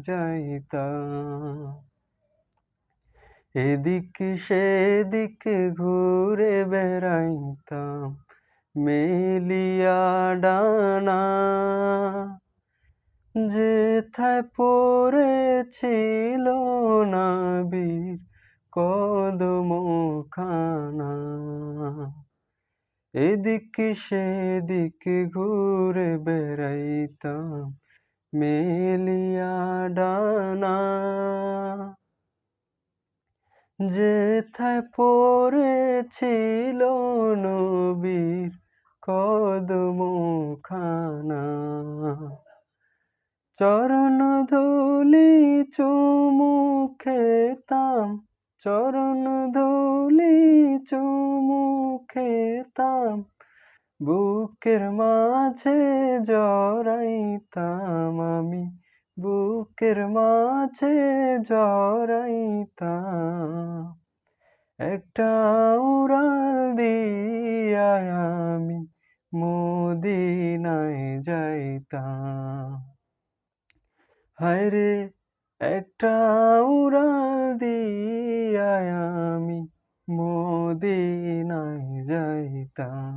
যাইতাম এদিক সেদিক ঘুরে বেড়াইতাম মেলিয়া ডানা। যেথায় পড়েছিল নাবির কদম খানা এদিক সেদিক ঘুরে বেড়াইতাম মেলিয়া ডানা যেথায় পড়েছিল নবীর কদম খানা চরণ ধুলি চুমু খেতাম চরণ ধুলি চুমু খেতাম বুকের মাঝে জড়াইতাম আমি, বুকের মাঝে জড়াইতাম। একটা উড়াল দিয়া আমি মদিনায় যাইতাম। হায়রে, একটা উড়াল দিয়া আমি মদিনায় যাইতাম।